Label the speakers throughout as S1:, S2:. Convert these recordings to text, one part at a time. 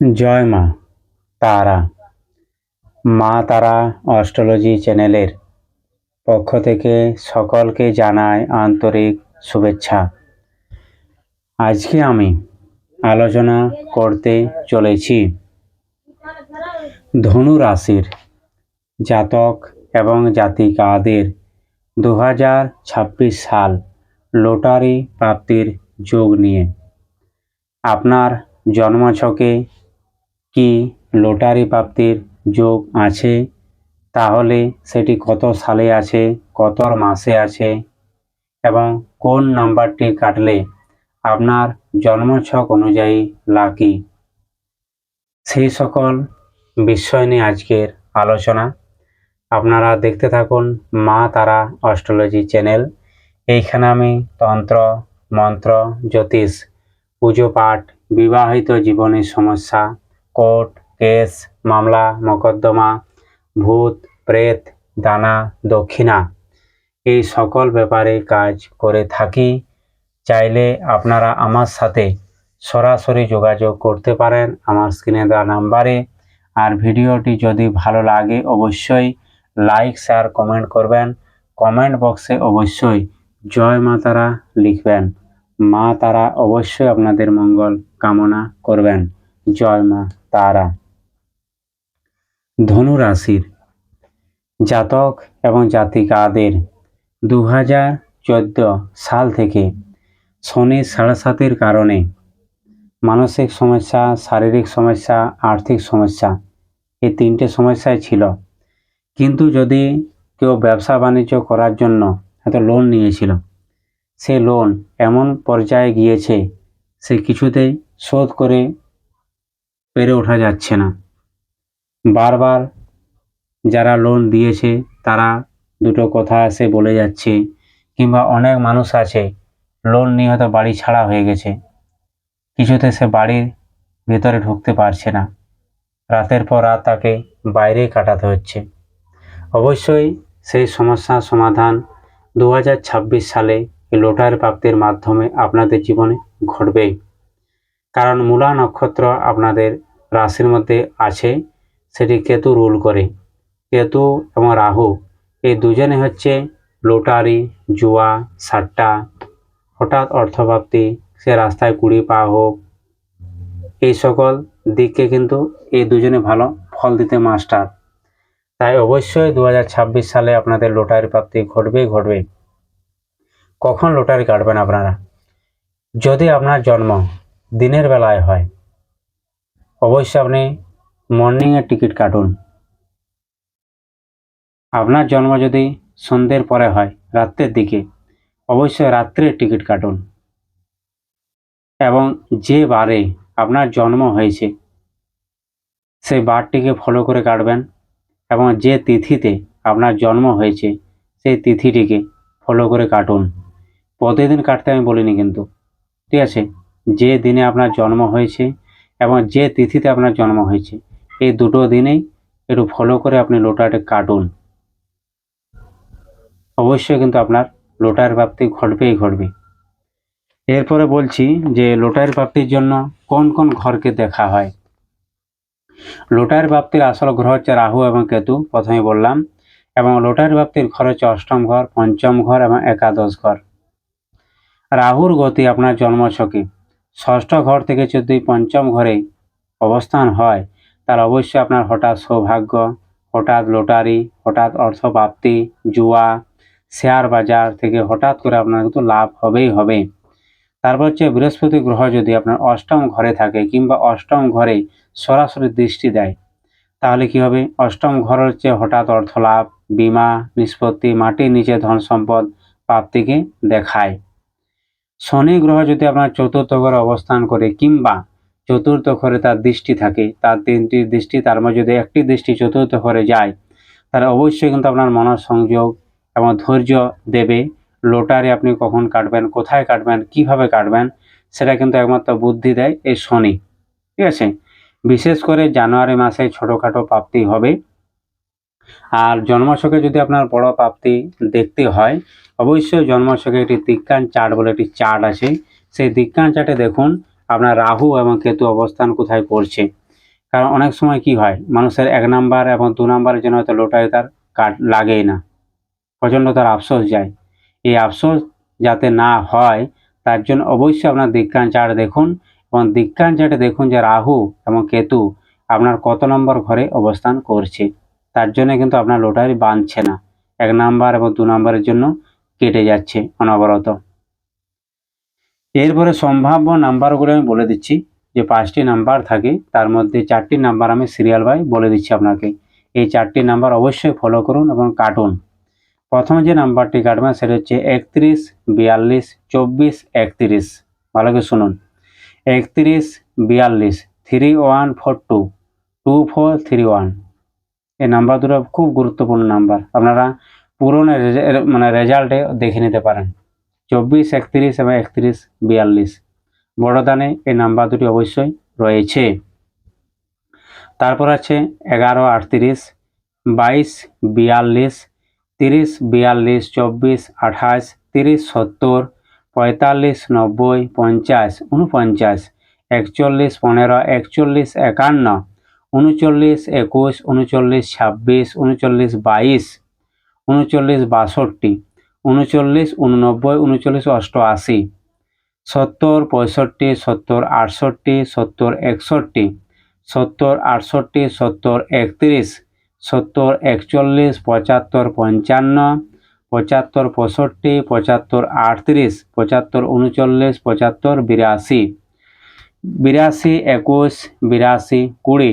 S1: জয় মা, তারা। মা তারা অস্ট্রোলজি চ্যানেলের পক্ষ থেকে সকলকে জানাই আন্তরিক শুভেচ্ছা। আজকে আমি আলোচনা করতে চলেছি ধনু রাশির জাতক এবং জাতিকাদের দু হাজার ছাব্বিশ সাল লটারি প্রাপ্তির যোগ নিয়ে। আপনার জন্মছকে কি লটারি প্রাপ্তির যোগ আছে? তাহলে সেটি কত সালে আছে, কত মাসে আছে? এবং কোন নাম্বারটি কাটলে আপনার জন্মছক অনুযায়ী লাকি? সেই সকল বিষয় নিয়ে আজকের আলোচনা। আপনারা দেখতে থাকুন মা তারা অস্ট্রোলজি চ্যানেল। এইখানে আমি তন্ত্র, মন্ত্র, জ্যোতিষ, পুজো পাঠ, বিবাহিত জীবনের সমস্যা কোর্ট, কেস, মামলা, মকদ্দমা, ভূত, প্রেত, দানা, দক্ষিণা এই সকল ব্যাপারে কাজ করে থাকি। চাইলে আপনারা আমার সাথে সরাসরি যোগাযোগ করতে পারেন আমার স্ক্রিনে দেওয়া নাম্বারে। আর ভিডিওটি যদি ভালো লাগে অবশ্যই লাইক, শেয়ার, কমেন্ট করবেন। কমেন্ট বক্সে অবশ্যই জয় মা তারা লিখবেন। মা তারা অবশ্যই আপনাদের মঙ্গল কামনা করবেন। জয় মা। তারা। ধনু রাশির জাতক এবং জাতিকাদের দু হাজার চোদ্দ সাল থেকে শনি সাড়ে সাতের কারণে মানসিক সমস্যা, শারীরিক সমস্যা, আর্থিক সমস্যা এই তিনটে সমস্যাই ছিল। কিন্তু যদি কেউ ব্যবসা বাণিজ্য করার জন্য হয়তো লোন নিয়েছিল, সে লোন এমন পর্যায়ে গিয়েছে, সে কিছুতেই শোধ করে পেরে ওঠা যাচ্ছে না। বারবার যারা লোন দিয়েছে, তারা দুটো কথা এসে বলে যাচ্ছে, কিংবা অনেক মানুষ আছে লোন নিয়ে হয়তো বাড়ি ছাড়া হয়ে গেছে। কিছুতে সে বাড়ির ভেতরে ঢুকতে পারছে না। রাতের পর রাত তাকে বাইরে কাটাতে হচ্ছে। অবশ্যই সেই সমস্যার সমাধান দু হাজার ছাব্বিশ সালে লোটার প্রাপ্তির মাধ্যমে আপনাদের জীবনে ঘটবেই। কারণ মূলা নক্ষত্র আপনাদের রাশির মধ্যে আছে, সেটি কেতু রুল করে। কেতু এবং রাহু, এই দুজনে হচ্ছে লোটারি, জুয়া, সাট্টা, হঠাৎ অর্থপ্রাপ্তি, সে রাস্তায় কুড়ি পা হোক। এই সকল দিককে কিন্তু এই দুজনে ভালো ফল দিতে মাস্টার তাই অবশ্যই দু হাজার ছাব্বিশ সালে আপনাদের লোটারি প্রাপ্তি ঘটবেই ঘটবে। কখন লোটারি কাটবেন আপনারা? যদি আপনার জন্ম দিনের বেলায় হয় অবশ্যই আপনি মর্নিংয়ের টিকিট কাটুন। আপনার জন্ম যদি সন্ধ্যের পরে হয়, রাত্রের দিকে, অবশ্যই রাত্রের টিকিট কাটুন। এবং যে বারে আপনার জন্ম হয়েছে, সেই বারটিকে ফলো করে কাটবেন এবং যে তিথিতে আপনার জন্ম হয়েছে, সেই তিথিটিকে ফলো করে কাটুন। প্রতিদিন কাটতে আমি বলিনি কিন্তু। ঠিক আছে? যে দিনে আপনার জন্ম হয়েছে এবং যে তিথিতে আপনার জন্ম হয়েছে, এই দুটো দিনেই একটু ফলো করে আপনি লোটাটা কাটুন। অবশ্যই কিন্তু আপনার লোটার প্রাপ্তি ঘটবেই ঘটবে। এরপরে বলছি যে লোটার প্রাপ্তির জন্য কোন কোন ঘরকে দেখা হয়? লোটার প্রাপ্তির আসল গ্রহ হচ্ছে রাহু এবং কেতু, প্রথমে বললাম, এবং লোটার প্রাপ্তির ঘর হচ্ছে অষ্টম ঘর, পঞ্চম ঘর এবং একাদশ ঘর। রাহুর গতি আপনার জন্মছকে। ষষ্ঠ ঘর থেকে যদি পঞ্চম ঘরে অবস্থান হয়, তাহলে অবশ্যই আপনার হঠাৎ সৌভাগ্য, হঠাৎ লটারি, হঠাৎ অর্থপ্রাপ্তি, জুয়া, শেয়ার বাজার থেকে হঠাৎ করে আপনার কিন্তু লাভ হবেই হবে। তারপর হচ্ছে বৃহস্পতি গ্রহ যদি আপনার অষ্টম ঘরে থাকে কিংবা অষ্টম ঘরে সরাসরি দৃষ্টি দেয়, তাহলে কি হবে? অষ্টম ঘর হচ্ছে হঠাৎ অর্থ লাভ বিমা, নিষ্পত্তি, মাটির নিচে ধন সম্পদ প্রাপ্তিকে দেখায়। শনি গ্রহ যদি আপনার চতুর্থ ঘরে অবস্থান করে কিংবা চতুর্থ ঘরে তার দৃষ্টি থাকে, তার তিনটি দৃষ্টি, তার মধ্যে যদি একটি দৃষ্টি চতুর্থ ঘরে যায়, তাহলে অবশ্যই কিন্তু আপনার মনঃসংযোগ এবং ধৈর্য দেবে। লোটারি আপনি কখন কাটবেন, কোথায় কাটবেন, কীভাবে কাটবেন, সেটা কিন্তু একমাত্র বুদ্ধি দেয় এই শনি। ঠিক আছে? বিশেষ করে জানুয়ারি মাসে ছোটোখাটো প্রাপ্তি হবে। আর জন্মছকে যদি আপনার বড় প্রাপ্তি দেখতে হয়, অবশ্যই জন্মছকে একটি দিক্কান চার্ট বলে একটি চার্ট আছে। সেই দিক্কান চার্টে দেখুন আপনার রাহু এবং কেতু অবস্থান কোথায় করছে কারণ অনেক সময় কি হয়, মানুষের এক নাম্বার এবং দু নাম্বারের জন্য হয়তো লটারি তার কাট লাগেই না। প্রচণ্ড তার আফসোস যায়। এই আফসোস যাতে না হয়, তার জন্য অবশ্যই আপনার দিজ্ঞান চার্ট দেখুন এবং দিজ্ঞান চার্টে দেখুন যে রাহু এবং কেতু আপনার কত নম্বর ঘরে অবস্থান করছে। তার জন্য কিন্তু আপনার লটারি বাঁধছে না। এক নাম্বার এবং দু নাম্বারের জন্য কেটে যাচ্ছে অনবরত। এরপরে সম্ভাব্য নাম্বারগুলো আমি বলে দিচ্ছি। যে পাঁচটি নাম্বার থাকে, তার মধ্যে চারটি নাম্বার আমি সিরিয়াল বাই বলে দিচ্ছি আপনাকে। এই চারটি নাম্বার অবশ্যই ফলো করুন এবং কাটুন। প্রথমে যে নাম্বারটি কাটবেন, সেটা হচ্ছে একত্রিশ, বিয়াল্লিশ, চব্বিশ, একত্রিশ। ভালো করে শুনুন। একত্রিশ, বিয়াল্লিশ three one four two two four three one এই নাম্বার দুটো খুব গুরুত্বপূর্ণ নাম্বার। আপনারা পুরনো মানে রেজাল্টে দেখে নিতে পারেন। চব্বিশ, একত্রিশ এবং একত্রিশ, বিয়াল্লিশ। বড়দানে এই নাম্বার দুটি অবশ্যই রয়েছে। তারপর আছে এগারো, আটত্রিশ, বাইশ, বিয়াল্লিশ, তিরিশ, বিয়াল্লিশ, চব্বিশ, আঠাশ, তিরিশ, সত্তর, পঁয়তাল্লিশ, নব্বই, পঞ্চাশ উনপঞ্চাশ একচল্লিশ, পনেরো, একচল্লিশ, একান্ন। উনচল্লিশ একুশ, উনচল্লিশ ছাব্বিশ, উনচল্লিশ বাইশ, উনচল্লিশ বাষট্টি, উনচল্লিশ উননব্বই, উনচল্লিশ অষ্টআশি, সত্তর পঁয়ষট্টি, সত্তর আটষট্টি, সত্তর একষট্টি, সত্তর আটষট্টি, সত্তর একত্রিশ, সত্তর একচল্লিশ, পঁচাত্তর পঞ্চান্ন, পঁচাত্তর পঁয়ষট্টি, পঁচাত্তর আটত্রিশ, পঁচাত্তর উনচল্লিশ, পঁচাত্তর বিরাশি বিরাশি একুশ, বিরাশি কুড়ি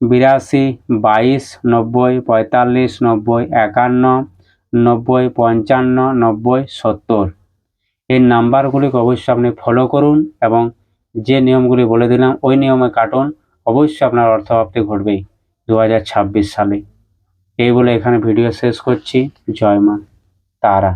S1: বিরাশি, বাইশ, নব্বই, পঁয়তাল্লিশ, নব্বই, একান্ন, নব্বই, পঞ্চান্ন, নব্বই, সত্তর। এই নাম্বারগুলিকে অবশ্যই আপনি ফলো করুন এবং যে নিয়মগুলি বলে দিলাম, ওই নিয়মে কাটুন। অবশ্যই আপনার অর্থপ্রাপ্তি ঘটবেই দু সালে। এই বলে এখানে ভিডিও শেষ করছি। জয় মা, তারা।